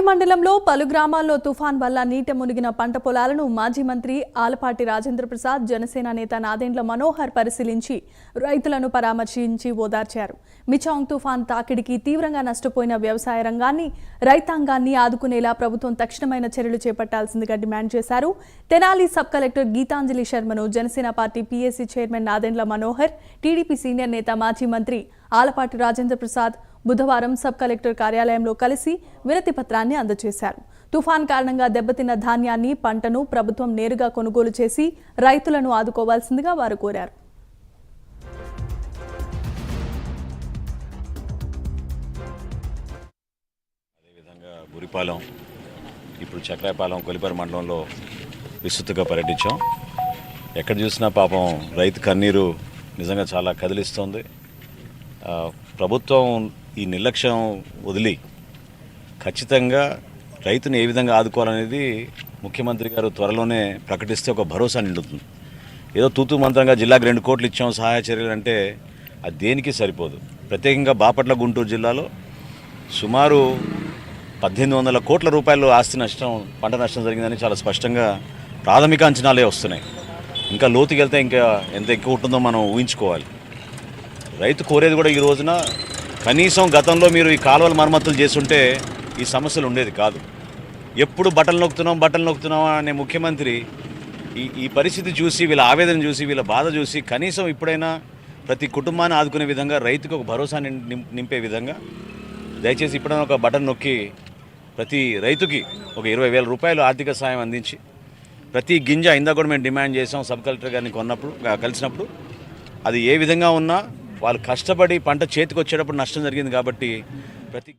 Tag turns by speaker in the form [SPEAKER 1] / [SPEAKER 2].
[SPEAKER 1] మండలంలో పలు గ్రామాల్లో తుఫాన్ వల్ల నీట మునిగిన పంట పొలాలను మాజీ మంత్రి ఆలపాటి రాజేంద్ర ప్రసాద్ జనసేన నేత నాదెండ్ల మనోహర్ పరిశీలించి రైతులను పరామర్శించి ఓదార్చారు. మిచాంగ్ తుఫాన్ తాకిడికి తీవ్రంగా నష్టపోయిన వ్యవసాయ రంగాన్ని రైతాంగాన్ని ఆదుకునేలా ప్రభుత్వం తక్షణమైన చర్యలు చేపట్టాల్సిందిగా డిమాండ్ చేశారు. Tenali sub collector Geetanjali శర్మను Janasena party PSC chairman Nadendla Manohar TDP senior నేత మాజీ మంత్రి ఆలపాటి రాజేంద్ర ప్రసాద్ బుధవారం సబ్ కలెక్టర్ కార్యాలయంలో కలిసి వినతి పత్రాన్ని అందజేశారు. తుఫాన్ కారణంగా దెబ్బతిన్న ధాన్యాన్ని పంటను ప్రభుత్వం నేరుగా కొనుగోలు చేసి రైతులను ఆదుకోవాల్సిందిగా వారు కోరారు.
[SPEAKER 2] అదేవిధంగా బురిపాలెం ఇప్పుడు చక్రాయపాలెం కొలిపరి మండలంలో విస్తృతంగా పర్యటించాం. ఎక్కడ చూసినా పాపం రైతు కన్నీరు నిజంగా చాలా కదిలిస్తుంది. ప్రభుత్వం ఈ నిర్లక్ష్యం వదిలి ఖచ్చితంగా రైతును ఏ విధంగా ఆదుకోవాలనేది ముఖ్యమంత్రి గారు త్వరలోనే ప్రకటిస్తే ఒక భరోసా నిండుతుంది. ఏదో తూతు మంత్రంగా జిల్లాకు రెండు కోట్లు ఇచ్చాం సహాయ చర్యలు అంటే అది దేనికి సరిపోదు. ప్రత్యేకంగా బాపట్ల గుంటూరు జిల్లాలో సుమారు పద్దెనిమిది వందల కోట్ల రూపాయలు ఆస్తి నష్టం పంట నష్టం జరిగిందని చాలా స్పష్టంగా ప్రాథమిక అంచనాలే వస్తున్నాయి. ఇంకా లోతుకెళ్తే ఇంకా ఎంత ఎక్కువ ఉంటుందో మనం ఊహించుకోవాలి. రైతు కోరేది కూడా ఈ రోజున కనీసం గతంలో మీరు ఈ కాలువల మరమ్మతులు చేస్తుంటే ఈ సమస్యలు ఉండేది కాదు. ఎప్పుడు బట్టలు నొక్కుతున్నాం బట్టలు నొక్కుతున్నాం అనే ముఖ్యమంత్రి ఈ ఈ పరిస్థితి చూసి వీళ్ళ ఆవేదన చూసి వీళ్ళ బాధ చూసి కనీసం ఇప్పుడైనా ప్రతి కుటుంబాన్ని ఆదుకునే విధంగా రైతుకు ఒక భరోసా నిం- నింపే విధంగా దయచేసి ఇప్పుడైనా ఒక బటన్ నొక్కి ప్రతి రైతుకి ఒక ఇరవై వేల రూపాయలు ఆర్థిక సాయం అందించి ప్రతి గింజ ఇందా కూడా మేము డిమాండ్ చేసాం సబ్ కలెక్టర్ గారిని కొన్నప్పుడు కలిసినప్పుడు అది ఏ విధంగా ఉన్నా వాళ్ళు కష్టపడి పంట చేతికి వచ్చేటప్పుడు నష్టం జరిగింది కాబట్టి ప్రతి